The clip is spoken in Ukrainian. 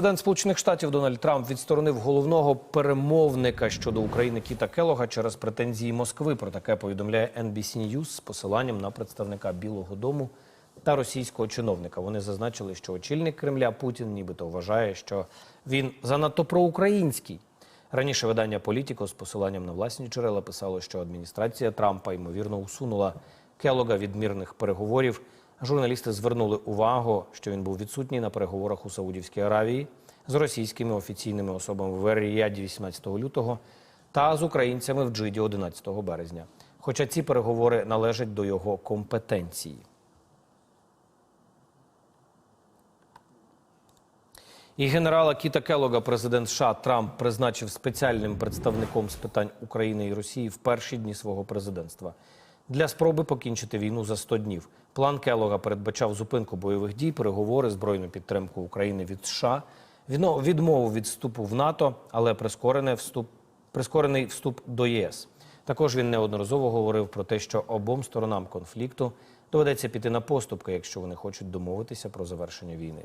Президент Сполучених Штатів Дональд Трамп відсторонив головного перемовника щодо України Кіта Келога через претензії Москви. Про таке повідомляє NBC News з посиланням на представника Білого Дому та російського чиновника. Вони зазначили, що очільник Кремля Путін нібито вважає, що він занадто проукраїнський. Раніше видання Політіко з посиланням на власні джерела писало, що адміністрація Трампа ймовірно усунула Келога від мирних переговорів. Журналісти звернули увагу, що він був відсутній на переговорах у Саудівській Аравії з російськими офіційними особами в Ер-Ріяді 18 лютого та з українцями в Джиді 11 березня. Хоча ці переговори належать до його компетенції. І генерала Кіта Келога президент США Трамп призначив спеціальним представником з питань України і Росії в перші дні свого президентства для спроби покінчити війну за 100 днів. План Келога передбачав зупинку бойових дій, переговори, збройну підтримку України від США, відмову від вступу в НАТО, але прискорений вступ, прискорений вступ до ЄС. Також він неодноразово говорив про те, що обом сторонам конфлікту доведеться піти на поступки, якщо вони хочуть домовитися про завершення війни.